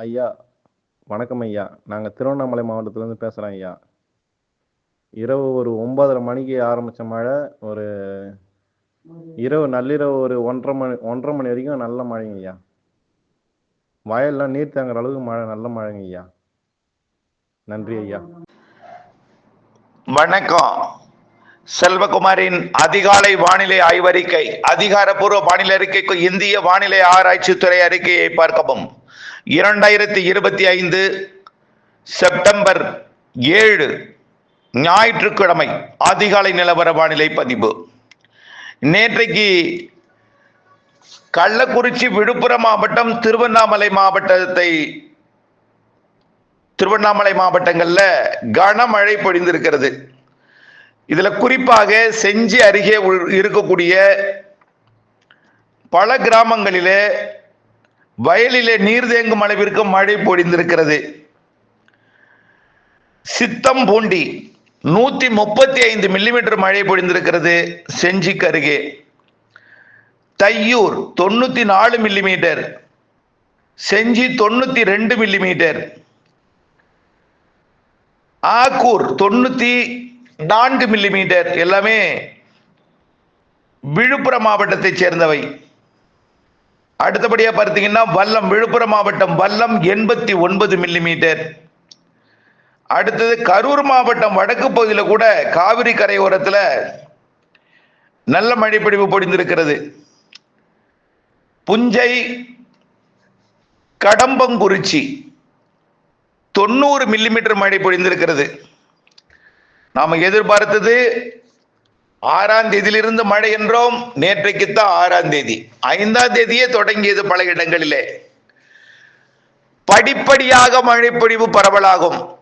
ஐயா வணக்கம் ஐயா. நாங்கள் திருவண்ணாமலை மாவட்டத்துலேருந்து பேசுகிறோம் ஐயா. இரவு ஒரு ஒன்பதரை மணிக்கு ஆரம்பித்த மழை ஒரு இரவு நள்ளிரவு ஒரு ஒன்றரை மணி ஒன்றரை மணி வரைக்கும் நல்ல மழைங்க ஐயா. வயல்லாம் நீர் தேங்குற அளவுக்கு மழை நல்ல மழைங்க ஐயா. நன்றி ஐயா. வணக்கம். செல்வகுமாரின் அதிகாலை வானிலை ஆய்வறிக்கை அதிகாரப்பூர்வ வானிலை அறிக்கைக்கு இந்திய வானிலை ஆராய்ச்சித்துறை அறிக்கையை பார்க்கவும். இரண்டாயிரத்தி இருபத்தி ஐந்து செப்டம்பர் ஏழு ஞாயிற்றுக்கிழமை அதிகாலை நிலவர வானிலை பதிவு. நேற்றைக்கு கள்ளக்குறிச்சி விழுப்புரம் மாவட்டம் திருவண்ணாமலை மாவட்டத்தை திருவண்ணாமலை மாவட்டங்களில் கனமழை பொழிந்திருக்கிறது. இதில் குறிப்பாக செஞ்சி அருகே உள்- இருக்கக்கூடிய பல கிராமங்களிலே வயலிலே நீர் தேங்கும் அளவிற்கு மழை பொழிந்திருக்கிறது. சித்தம்பூண்டி நூத்தி முப்பத்தி ஐந்து மில்லிமீட்டர் மழை பொழிந்திருக்கிறது செஞ்சிக்கு அருகே. தையூர் தொண்ணூத்தி நாலு மில்லிமீட்டர் செஞ்சி தொண்ணூத்தி ரெண்டு மில்லிமீட்டர் ஆக்கூர் தொண்ணூத்தி நான்கு மில்லிமீட்டர் எல்லாமே விழுப்புரம் மாவட்டத்தைச் சேர்ந்தவை. அடுத்தபடியா பார்த்தீங்கன்னா வல்லம் விழுப்புரம் மாவட்டம் வல்லம் எண்பத்தி ஒன்பது மில்லிமீட்டர் அடுத்தது கரூர் மாவட்டம் வடக்கு பகுதியில் கூட காவிரி கரையோரத்தில் நல்ல மழைப்பிடிவு பொடிந்திருக்கிறது புஞ்சை கடம்பங்குறிச்சி தொண்ணூறு மில்லிமீட்டர் மழை பொழிந்திருக்கிறது. நாம் எதிர்பார்த்தது ஆறாம் தேதியிலிருந்து மழை என்றோம். நேற்றைக்குத்தான் ஆறாம் தேதி. ஐந்தாம் தேதியே தொடங்கியது பல இடங்களிலே. படிப்படியாக மழைப்பொழிவு பரவலாகும்.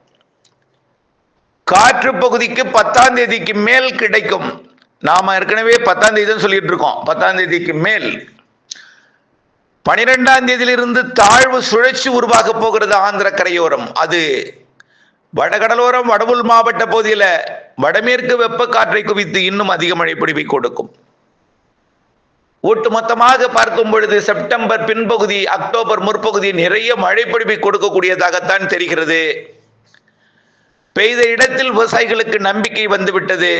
காற்று பகுதிக்கு பத்தாம் தேதிக்கு மேல் கிடைக்கும். நாம ஏற்கனவே பத்தாம் தேதி தான் சொல்லிட்டு இருக்கோம். பத்தாம் தேதிக்கு மேல். பனிரெண்டாம் தேதியிலிருந்து தாழ்வு சுழற்சி உருவாக போகிறது ஆந்திர கரையோரம் அது வடகடலோரம் வடவுள் மாவட்ட பகுதியில வடமேற்கு வெப்ப காற்றை குவித்து இன்னும் அதிக மழை பொழிவை கொடுக்கும். ஒட்டுமொத்தமாக பார்க்கும் பொழுது செப்டம்பர் பின்பகுதி அக்டோபர் முற்பகுதி நிறைய மழை பொழிவை கொடுக்கக்கூடியதாகத்தான் தெரிகிறது. பெய்த இடத்தில் விவசாயிகளுக்கு நம்பிக்கை வந்துவிட்டது.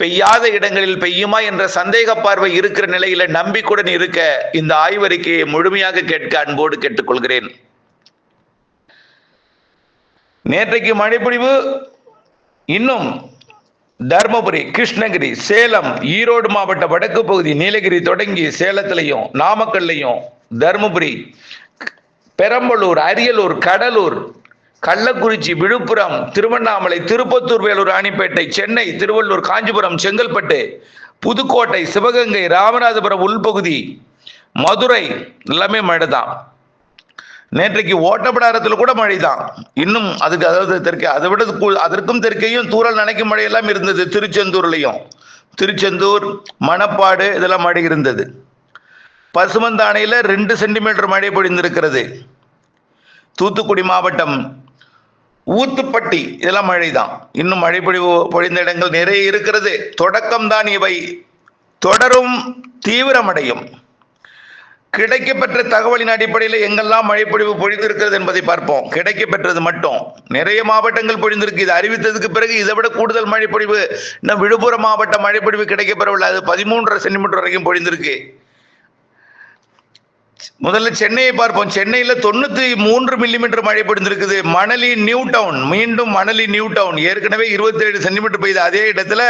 பெய்யாத இடங்களில் பெய்யுமா என்ற சந்தேக பார்வை இருக்கிற நிலையில நம்பிக்கையுடன் இருக்க இந்த ஆய்வறிக்கையை முழுமையாக கேட்க அன்போடு கேட்டுக்கொள்கிறேன். நேற்றைக்கு மழைப்பொழிவு இன்னும் தர்மபுரி கிருஷ்ணகிரி சேலம் ஈரோடு மாவட்ட வடக்கு பகுதி நீலகிரி தொடங்கி சேலத்திலையும் நாமக்கல்லையும் தர்மபுரி பெரம்பலூர் அரியலூர் கடலூர் கள்ளக்குறிச்சி விழுப்புரம் திருவண்ணாமலை திருப்பத்தூர் வேலூர் ராணிப்பேட்டை சென்னை திருவள்ளூர் காஞ்சிபுரம் செங்கல்பட்டு புதுக்கோட்டை சிவகங்கை ராமநாதபுரம் உள்பகுதி மதுரை எல்லாமே மழை தான் நேற்றைக்கு ஓட்டப்படாரத்தில் கூட மழை தான் இன்னும் அதுக்கு அதாவது தெற்கே அதை விட அதற்கும் தெற்கையும் தூரல் நினைக்கும் மழையெல்லாம் இருந்தது திருச்செந்தூர்லையும். திருச்செந்தூர் மணப்பாடு இதெல்லாம் மழை இருந்தது. பசுமந்தானையில் ரெண்டு சென்டிமீட்டர் மழை பொழிந்திருக்கிறது. தூத்துக்குடி மாவட்டம் ஊத்துப்பட்டி இதெல்லாம் மழை தான் இன்னும் மழை பொழிவு பொழிந்த இடங்கள் நிறைய இருக்கிறது. தொடக்கம்தான் இவை. தொடரும் தீவிரமடையும். கிடைக்கப்பெற்ற தகவலின் அடிப்படையில் எங்கெல்லாம் மழை பொழிவு பொழிந்திருக்கிறது என்பதை பார்ப்போம். கிடைக்கப்பெற்றது மட்டும். நிறைய மாவட்டங்கள் பொழிந்திருக்கு. இது அறிவித்ததுக்கு பிறகு இதை விட கூடுதல் மழை பொழிவு இன்னும் விழுப்புரம் மாவட்ட மழை பொழிவு கிடைக்கப்பெறவில்லை. அது பதிமூன்றரை சென்டிமீட்டர் வரைக்கும் பொழிந்திருக்கு. முதல்ல சென்னையை பார்ப்போம். சென்னையில் தொண்ணூத்தி மூன்று மில்லிமீட்டர் மழை பொழிந்திருக்குது. Manali new down. மீண்டும் மணலி நியூ டவுன். ஏற்கனவே இருபத்தேழு சென்டிமீட்டர் பெய்த அதே இடத்துல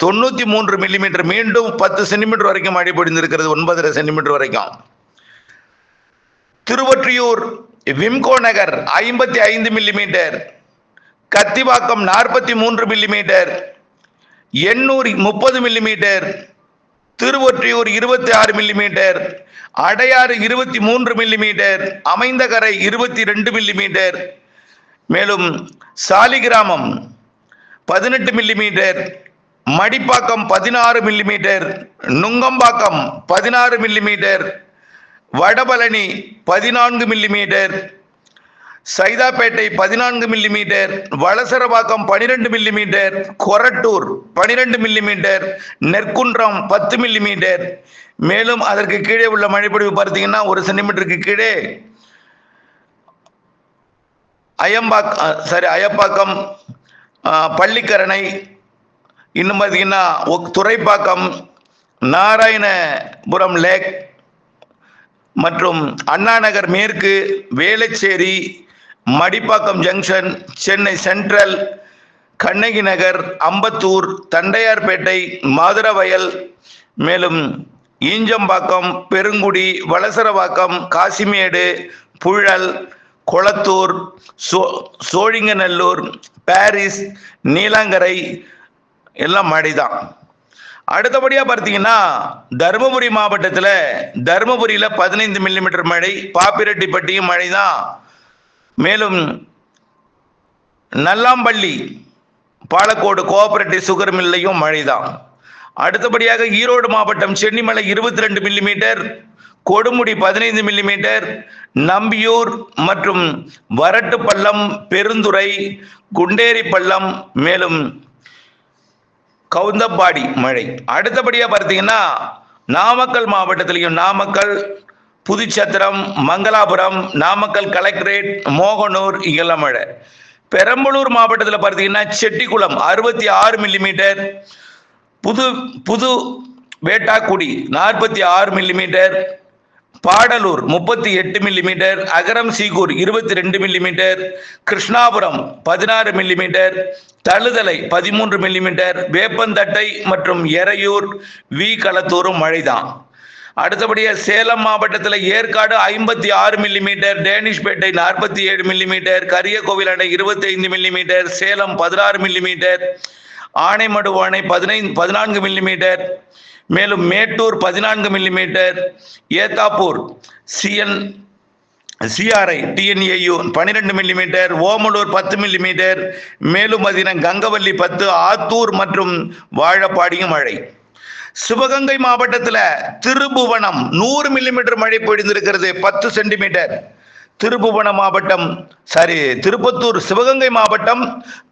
தொண்ணூத்தி மூன்று மில்லிமீட்டர் மீண்டும் பத்து சென்டிமீட்டர் வரைக்கும் மழை பொழிந்திருக்கிறது ஒன்பதரை சென்டிமீட்டர் வரைக்கும். திருவொற்றியூர் விம்கோ நகர் ஐம்பத்தி ஐந்து மில்லிமீட்டர் கத்திவாக்கம் நாற்பத்தி மூன்று மில்லிமீட்டர் எண்ணூர் முப்பது மில்லிமீட்டர் திருவொற்றியூர் இருபத்தி ஆறு மில்லிமீட்டர் அடையாறு இருபத்தி மூன்று மில்லிமீட்டர் அமைந்தகரை இருபத்தி ரெண்டு மில்லிமீட்டர் மேலும் சாலிகிராமம் பதினெட்டு மில்லிமீட்டர் மடிப்பாக்கம் பதினாறு மில்லிமீட்டர் நுங்கம்பாக்கம் பதினாறு மில்லிமீட்டர் வடபழனி பதினான்கு மில்லிமீட்டர் சைதாப்பேட்டை பதினான்கு மில்லிமீட்டர் வளசரபாக்கம் பனிரெண்டு மில்லிமீட்டர் கொரட்டூர் பனிரெண்டு மில்லிமீட்டர் நெற்குன்றம் பத்து மில்லிமீட்டர் மேலும் அதற்கு கீழே உள்ள மழைப்பொழிவு பார்த்தீங்கன்னா ஒரு சென்டிமீட்டருக்கு கீழே அயம்பாக் சாரி அயப்பாக்கம் பள்ளிக்கரணை இன்னும் பார்த்தீங்கன்னா துறைப்பாக்கம் நாராயணபுரம் லேக் மற்றும் அண்ணாநகர் மேற்கு வேளச்சேரி மடிப்பாக்கம் ஜங்ஷன் சென்னை சென்ட்ரல் கண்ணகி நகர் அம்பத்தூர் தண்டையார்பேட்டை மாதுரவயல் மேலும் ஈஞ்சம்பாக்கம் பெருங்குடி வளசரவாக்கம் காசிமேடு புழல் கொளத்தூர் சோ சோழிங்கநல்லூர் பாரிஸ் நீலாங்கரை எல்லாம் மழைதான் அடுத்தபடியா பார்த்தீங்கன்னா தருமபுரி மாவட்டத்தில் தருமபுரியில பதினைந்து மில்லிமீட்டர் மழை பாப்பிரெட்டிப்பட்டியும் மழை தான் மேலும் நல்லாம்பள்ளி பாலக்கோடு கோஆபரேட்டிவ் சுகர் மில்லையும் மழைதான். அடுத்தபடியாக ஈரோடு மாவட்டம் சென்னிமலை இருபத்தி ரெண்டு மில்லிமீட்டர் கொடுமுடி பதினைந்து மில்லிமீட்டர் நம்பியூர் மற்றும் வரட்டுப்பள்ளம் பெருந்துறை குண்டேரி பள்ளம் மேலும் கவுந்தப்பாடி மழை. அடுத்தபடியா பார்த்தீங்கன்னா நாமக்கல் மாவட்டத்திலையும் நாமக்கல் புதுச்சத்திரம் மங்களாபுரம் நாமக்கல் கலெக்டரேட் மோகனூர் இங்கெல்லாம் மழை. பெரம்பலூர் மாவட்டத்தில் பார்த்தீங்கன்னா செட்டிக்குளம் அறுபத்தி ஆறு மில்லிமீட்டர் புது புது வேட்டாக்குடி நாற்பத்தி ஆறு மில்லிமீட்டர் பாடலூர் முப்பத்தி எட்டு மில்லிமீட்டர் அகரம் சீகூர் இருபத்தி ரெண்டு மில்லிமீட்டர் கிருஷ்ணாபுரம் பதினாறு மில்லிமீட்டர் தழுதலை பதிமூன்று மில்லிமீட்டர் வேப்பந்தட்டை மற்றும் எறையூர் வி களத்தூரும் மழைதான். அடுத்தபடியாக சேலம் மாவட்டத்தில் ஏற்காடு ஐம்பத்தி ஆறு மில்லிமீட்டர் டேனிஷ்பேட்டை நாற்பத்தி ஏழு மில்லிமீட்டர் கரியகோவில் அணை இருபத்தி ஐந்து மில்லிமீட்டர் சேலம் பதினாறு மில்லிமீட்டர் ஆனைமடு ஆணை பதினைந்து பதினான்கு மில்லிமீட்டர் மேலும் மேட்டூர் பதினான்கு millimetre Ethapur CN CRI TNAU பன்னிரெண்டு மில்லிமீட்டர் ஓமலூர் பத்து மில்லிமீட்டர் மேலும் அதின கங்கவல்லி பத்து ஆத்தூர் மற்றும் வாழப்பாடியும் மழை. சிவகங்கை மாவட்டத்தில் திருபுவனம் நூறு மில்லிமீட்டர் மழை பொழிந்திருக்கிறது பத்து சென்டிமீட்டர் திருப்புவனம் மாவட்டம் சாரி திருப்பத்தூர் சிவகங்கை மாவட்டம்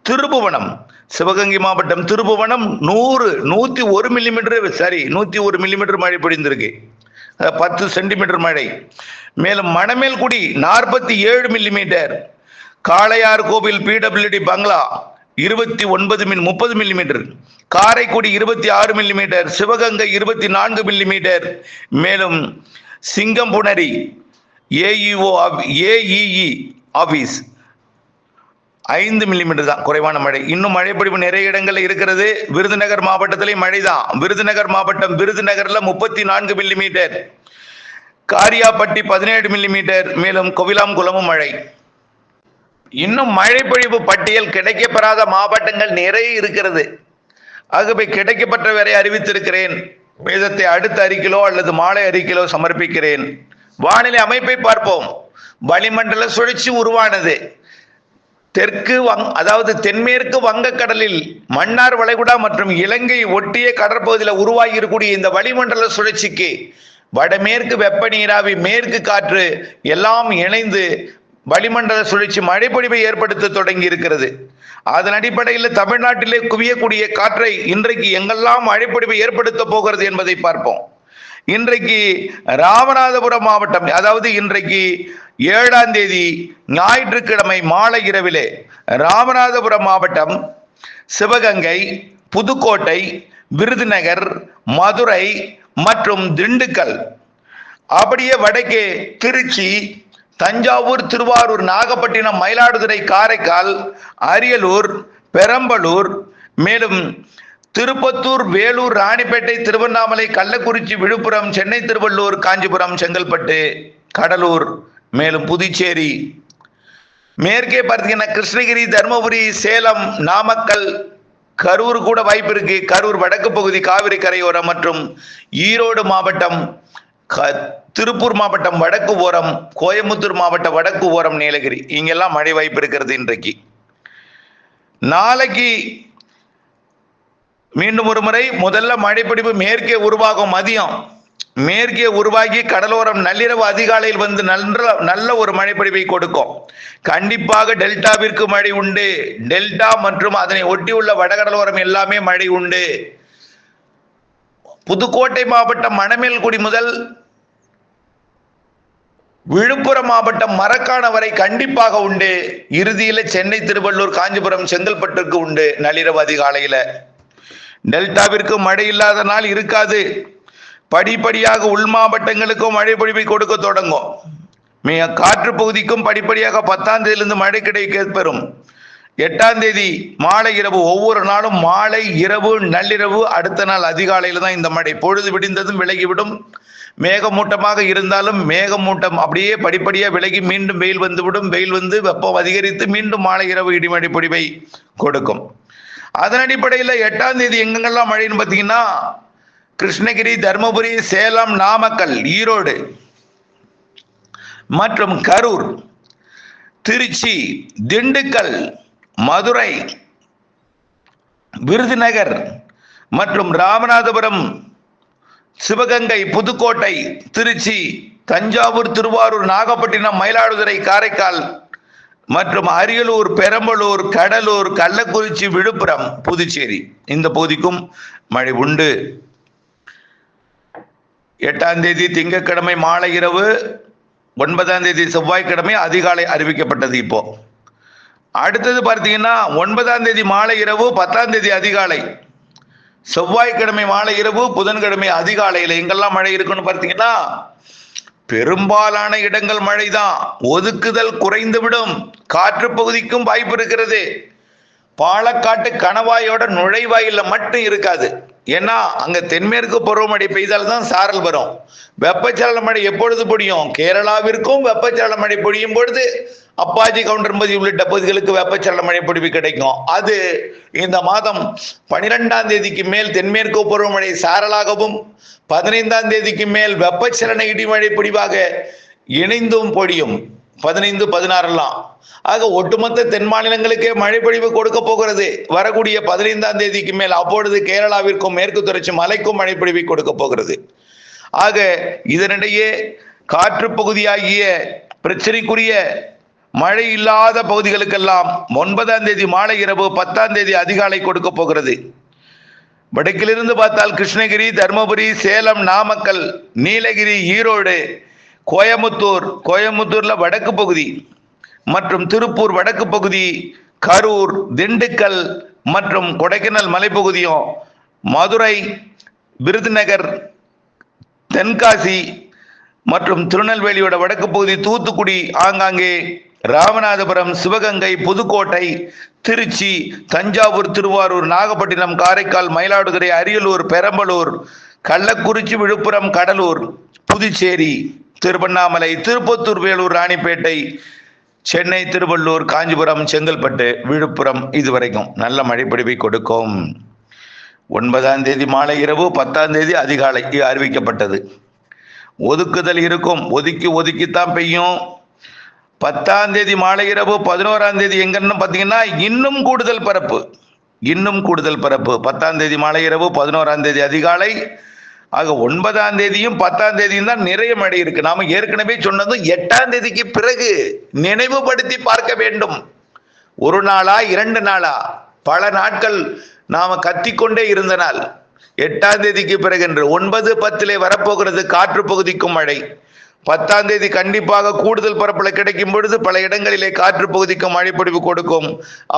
திருபுவனம் சிவகங்கை மாவட்டம் திருபுவனம் நூறு நூற்றி ஒரு மில்லிமீட்டர் சாரி நூற்றி ஒரு மில்லிமீட்டர் மழை பொழிந்திருக்கு. பத்து சென்டிமீட்டர் மழை. மேலும் மணமேல்குடி நாற்பத்தி ஏழு மில்லிமீட்டர் காளையார் கோவில் பிடபிள்யூடி பங்களா இருபத்தி ஒன்பது மில் முப்பது மில்லிமீட்டர் காரைக்குடி இருபத்தி ஆறு மில்லிமீட்டர் சிவகங்கை இருபத்தி நான்கு மில்லிமீட்டர் மேலும் சிங்கம்புணரி ஏஇஓ ஏஇஇ ஆஃபீஸ் ஐந்து மில்லிமீட்டர் தான் குறைவான மழை. இன்னும் மழைப்பொழிவு நிறைய இடங்கள்ல இருக்கிறது. விருதுநகர் மாவட்டத்திலேயும் மழை தான் விருதுநகர் மாவட்டம் விருதுநகர்ல முப்பத்தி நான்கு மில்லிமீட்டர் காரியாப்பட்டி பதினேழு மில்லிமீட்டர் மேலும் கோவிலாம்குளமும் மழை. இன்னும் மழைப்பொழிவு பட்டியல் கிடைக்கப்பெறாத மாவட்டங்கள் நிறைய இருக்கிறது. ஆகவே கிடைக்கப்பட்ட வரை அறிவித்திருக்கிறேன். வேதத்தை அடுத்த அறிக்கையிலோ அல்லது மாலை அறிக்கையிலோ சமர்ப்பிக்கிறேன். வானிலை அமைப்பை பார்ப்போம். வளிமண்டல சுழற்சி உருவானது. தெற்கு வங் அதாவது தென்மேற்கு வங்கக்கடலில் மன்னார் வளைகுடா மற்றும் இலங்கை ஒட்டிய கடற்பகுதியில் உருவாகி இருக்கக்கூடிய இந்த வளிமண்டல சுழற்சிக்கு வடமேற்கு வெப்ப நீராவி மேற்கு காற்று எல்லாம் இணைந்து வளிமண்டல சுழற்சி மழைப்பொழிவை ஏற்படுத்த தொடங்கி இருக்கிறது அதன் அடிப்படையில் தமிழ்நாட்டிலே குவியக்கூடிய காற்றை இன்றைக்கு எங்கெல்லாம் மழைப்பொழிவை ஏற்படுத்த போகிறது என்பதை பார்ப்போம். இன்றைக்கு ராமநாதபுரம் மாவட்டம் அதாவது இன்றைக்கு ஏழாம் தேதி ஞாயிற்றுக்கிழமை மாலை இரவிலே ராமநாதபுரம் மாவட்டம் சிவகங்கை புதுக்கோட்டை விருதுநகர் மதுரை மற்றும் திண்டுக்கல். அப்படியே வடக்கே திருச்சி தஞ்சாவூர் திருவாரூர் நாகப்பட்டினம் மயிலாடுதுறை காரைக்கால் அரியலூர் பெரம்பலூர் மேலும் திருப்பத்தூர் வேலூர் ராணிப்பேட்டை திருவண்ணாமலை கள்ளக்குறிச்சி விழுப்புரம் சென்னை திருவள்ளூர் காஞ்சிபுரம் செங்கல்பட்டு கடலூர் மேலும் புதுச்சேரி. மேற்கே பார்த்தீங்கன்னா கிருஷ்ணகிரி தருமபுரி சேலம் நாமக்கல் கரூர் கூட வாய்ப்பு இருக்கு. கரூர் வடக்கு பகுதி காவிரி கரையோரம் மற்றும் ஈரோடு மாவட்டம் க- திருப்பூர் மாவட்டம் வடக்கு ஓரம் கோயம்புத்தூர் மாவட்டம் வடக்கு ஓரம் நீலகிரி. இங்கெல்லாம் மழை வாய்ப்பு இருக்கிறது இன்றைக்கு. நாளைக்கு மீண்டும் ஒரு முறை முதல்ல மழைப்பிடிப்பு மேற்கே உருவாகும் மதியம். மேற்கே உருவாகி கடலோரம் நள்ளிரவு அதிகாலையில் வந்து நல்ல நல்ல ஒரு மழைப்பொழிவை கொடுக்கும். கண்டிப்பாக டெல்டாவிற்கு மழை உண்டு. டெல்டா மற்றும் அதனை ஒட்டியுள்ள வடகடலோரம் எல்லாமே மழை உண்டு. புதுக்கோட்டை மாவட்டம் மணமேல்குடி முதல் விழுப்புரம் மாவட்டம் மரக்காண வரை கண்டிப்பாக உண்டு. இறுதியில சென்னை திருவள்ளூர் காஞ்சிபுரம் செங்கல்பட்டுக்கு உண்டு நள்ளிரவு அதிகாலையில. டெல்டாவிற்கு மழை இல்லாத நாள் இருக்காது. படிப்படியாக உள் மாவட்டங்களுக்கும் மழை பொழிவை கொடுக்க தொடங்கும். மிக காற்று பகுதிக்கும் படிப்படியாக பத்தாம் தேதியிலிருந்து மழை கிடைக்க பெறும் எட்டாம் தேதி மாலை இரவு ஒவ்வொரு நாளும் மாலை இரவு நள்ளிரவு அடுத்த நாள் அதிகாலையில் தான் இந்த மழை. பொழுது விடிந்ததும் விலகிவிடும். மேகமூட்டமாக இருந்தாலும் மேகமூட்டம் அப்படியே படிப்படியாக விலகி மீண்டும் வெயில் வந்துவிடும். வெயில் வந்து வெப்பம் அதிகரித்து மீண்டும் மாலை இரவு இடிமழை பொழிவை கொடுக்கும். அதன் அடிப்படையில் எட்டாம் தேதி எங்கெங்கெல்லாம் மழைன்னு பார்த்தீங்கன்னா கிருஷ்ணகிரி தருமபுரி சேலம் நாமக்கல் ஈரோடு மற்றும் கரூர் திருச்சி திண்டுக்கல் மதுரை விருதுநகர் மற்றும் ராமநாதபுரம் சிவகங்கை புதுக்கோட்டை திருச்சி தஞ்சாவூர் திருவாரூர் நாகப்பட்டினம் மயிலாடுதுறை காரைக்கால் மற்றும் அரியலூர் பெரம்பலூர் கடலூர் கள்ளக்குறிச்சி விழுப்புரம் புதுச்சேரி. இந்த பகுதிக்கும் மழை உண்டு. எட்டாம் தேதி திங்கட்கிழமை மாலை இரவு ஒன்பதாம் தேதி செவ்வாய்க்கிழமை அதிகாலை அறிவிக்கப்பட்டது இப்போ. அடுத்தது பார்த்தீங்கன்னா ஒன்பதாம் தேதி மாலை இரவு பத்தாம் தேதி அதிகாலை. செவ்வாய்க்கிழமை மாலை இரவு புதன்கிழமை அதிகாலையில் எங்கெல்லாம் மழை இருக்குன்னு பார்த்தீங்கன்னா பெரும்பாலான இடங்கள் மழைதான். ஒதுக்குதல் குறைந்துவிடும். காற்று பகுதிக்கும் வாய்ப்பு இருக்கிறது. பாலக்காட்டு கணவாயோட நுழைவாயில மட்டும் இருக்காது. ஏன்னா அங்க தென்மேற்கு பருவமழை பெய்தால் தான் சாரல் வரும். வெப்பச்சலன மழை எப்பொழுது பொழியும் கேரளாவிற்கும் வெப்பச்சலன மழை பொழியும் பொழுது அப்பாஜி கவுண்டர்மதி உள்ளிட்ட பகுதிகளுக்கு வெப்பச்சலன மழை பொழிவு கிடைக்கும். அது இந்த மாதம் பனிரெண்டாம் தேதிக்கு மேல் தென்மேற்கு பருவமழை சாரலாகவும் பதினைந்தாம் தேதிக்கு மேல் வெப்பச்சலன இடிமழை பொழிவாக இணைந்தும் பொழியும் பதினைந்து பதினாறுலாம். ஆக ஒட்டுமொத்த தென் மாநிலங்களுக்கே மழை பொழிவு கொடுக்க போகிறது. வரக்கூடிய பதினைந்தாம் தேதிக்கு மேல் அப்பொழுது கேரளாவிற்கும் மேற்கு தொடர்ச்சி மலைக்கும் மழை பொழிவை கொடுக்க போகிறது. ஆக இதனிடையே காற்று பகுதியாகிய பிரச்சனைக்குரிய மழை இல்லாத பகுதிகளுக்கெல்லாம் ஒன்பதாம் தேதி மாலை இரவு பத்தாம் தேதி அதிகாலை கொடுக்க போகிறது. வடக்கிலிருந்து பார்த்தால் கிருஷ்ணகிரி தருமபுரி சேலம் நாமக்கல் நீலகிரி ஈரோடு கோயமுத்தூர் கோயமுத்தூர்ல வடக்கு பகுதி மற்றும் திருப்பூர் வடக்கு பகுதி கரூர் திண்டுக்கல் மற்றும் கொடைக்கானல் மலைப்பகுதியும் மதுரை விருதுநகர் தென்காசி மற்றும் திருநெல்வேலியோட வடக்கு பகுதி தூத்துக்குடி ஆங்காங்கே ராமநாதபுரம் சிவகங்கை புதுக்கோட்டை திருச்சி தஞ்சாவூர் திருவாரூர் நாகப்பட்டினம் காரைக்கால் மயிலாடுதுறை அரியலூர் பெரம்பலூர் கள்ளக்குறிச்சி விழுப்புரம் கடலூர் புதுச்சேரி. திருவண்ணாமலை திருப்பத்தூர் வேலூர் ராணிப்பேட்டை சென்னை திருவள்ளூர் காஞ்சிபுரம் செங்கல்பட்டு விழுப்புரம் இதுவரைக்கும் நல்ல மழை பிடிப்பை கொடுக்கும். ஒன்பதாம் தேதி மாலை இரவு பத்தாம் தேதி அதிகாலை அறிவிக்கப்பட்டது. ஒதுக்குதல் இருக்கும் ஒதுக்கி ஒதுக்கித்தான் பெய்யும். பத்தாம் தேதி மாலை இரவு பதினோராம் தேதி எங்கன்னு பார்த்தீங்கன்னா இன்னும் கூடுதல் பரப்பு. இன்னும் கூடுதல் பரப்பு. பத்தாம் தேதி மாலை இரவு பதினோராம் தேதி அதிகாலை ஆக ஒன்பதாம் தேதியும் பத்தாம் தேதியும் தான் நிறைய மழை இருக்கு. நாம ஏற்கனவே சொன்னதும் எட்டாம் தேதிக்கு பிறகு நினைவுபடுத்தி பார்க்க வேண்டும். ஒரு நாளா இரண்டு நாளா? பல நாட்கள் நாம கத்திக்கொண்டே இருந்த நாள். எட்டாம் தேதிக்கு பிறகு என்று ஒன்பது பத்திலே வரப்போகிறது காற்று பகுதிக்கும் மழை. பத்தாம் தேதி கண்டிப்பாக கூடுதல் பரப்பில் கிடைக்கும் பொழுது பல இடங்களிலே காற்று பகுதிக்கும் மழைப்பொழிவு கொடுக்கும்.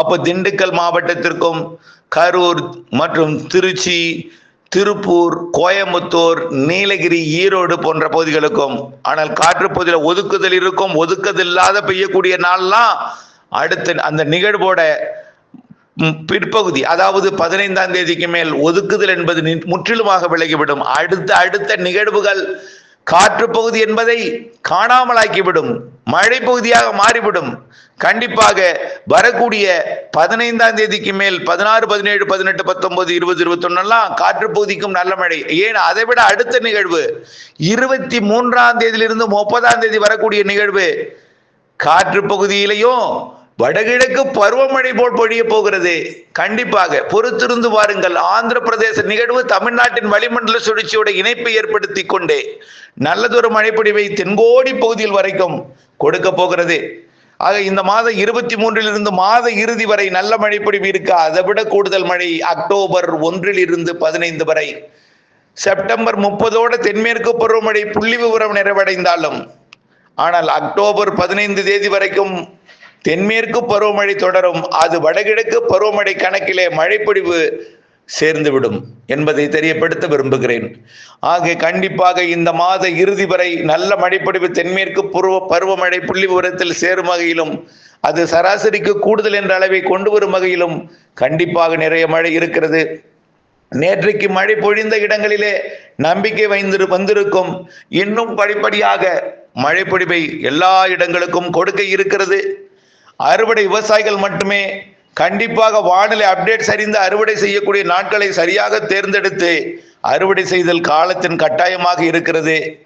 அப்போ திண்டுக்கல் மாவட்டத்திற்கும் கரூர் மற்றும் திருச்சி திருப்பூர் கோயம்புத்தூர் நீலகிரி ஈரோடு போன்ற பகுதிகளுக்கும் ஆனால் காற்று பகுதியில் ஒதுக்குதல் இருக்கும் ஒதுக்குதல் இல்லாத பெய்யக்கூடிய நாள்லாம் அடுத்த அந்த நிகழ்வோட பிற்பகுதி அதாவது பதினைந்தாம் தேதிக்கு மேல் ஒதுக்குதல் என்பது முற்றிலுமாக விலகிவிடும். அடுத்த அடுத்த நிகழ்வுகள் காற்று பகுதி என்பதை காணாமலாக்கிவிடும் மழை பகுதியாக மாறிவிடும். கண்டிப்பாக வரக்கூடிய பதினைந்தாம் தேதிக்கு மேல் பதினாறு பதினேழு பதினெட்டு பத்தொன்பது இருபது இருபத்தொன்னெல்லாம் காற்று பகுதிக்கும் நல்ல மழை. ஏன்? அதை விட அடுத்த நிகழ்வு இருபத்தி மூன்றாம் தேதியிலிருந்து முப்பதாம் தேதி வரக்கூடிய நிகழ்வு. காற்று பகுதியிலையும் வடகிழக்கு பருவமழை போல் பொழிய போகிறது. கண்டிப்பாக பொறுத்திருந்து பாருங்கள் ஆந்திர பிரதேச நிகழ்வு தமிழ்நாட்டின் வளிமண்டல சுழற்சியோட இணைப்பை ஏற்படுத்தி கொண்டே. நல்லதொரு மழைப்பொழிவை தென்கோடி பகுதியில் வரைக்கும் கொடுக்க போகிறது. ஆக இந்த மாதம் இருபத்தி மூன்றிலிருந்து மாத இறுதி வரை நல்ல மழைப்பொழிவு இருக்கா? அதை விட கூடுதல் மழை அக்டோபர் ஒன்றில் இருந்து பதினைந்து வரை. செப்டம்பர் முப்பதோட தென்மேற்கு பருவமழை புள்ளி விவரம் நிறைவடைந்தாலும் ஆனால் அக்டோபர் பதினைந்து தேதி வரைக்கும் தென்மேற்கு பருவமழை தொடரும். அது வடகிழக்கு பருவமழை கணக்கிலே மழைப்பொழிவு சேர்ந்துவிடும் என்பதை தெரியப்படுத்த விரும்புகிறேன். ஆக கண்டிப்பாக இந்த மாத இறுதி வரை நல்ல மழைப்பொழிவு தென்மேற்கு பருவ பருவமழை புள்ளி விவரத்தில் சேரும் வகையிலும் அது சராசரிக்கு கூடுதல் என்ற அளவை கொண்டு வரும் வகையிலும் கண்டிப்பாக நிறைய மழை இருக்கிறது. நேற்றைக்கு மழை பொழிந்த இடங்களிலே நம்பிக்கை வைந்திரு வந்திருக்கும். இன்னும் படிப்படியாக மழை பொழிவை எல்லா இடங்களுக்கும் கொடுக்க இருக்கிறது. அறுவடை விவசாயிகள் மட்டுமே கண்டிப்பாக வானிலை அப்டேட் அறிந்து அறுவடை செய்யக்கூடிய நாட்களை சரியாக தேர்ந்தெடுத்து அறுவடை செய்தல் காலத்தின் கட்டாயமாக இருக்கிறது.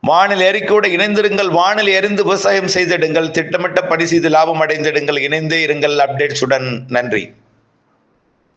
வானிலை அறிக்கையோடு இணைந்திருங்கள். வானிலை அறிந்து விவசாயம் செய்திடுங்கள். திட்டமிட்ட பணி செய்து லாபம் அடைந்திடுங்கள். இணைந்தே இருங்கள். அப்டேட்ஸுடன் நன்றி.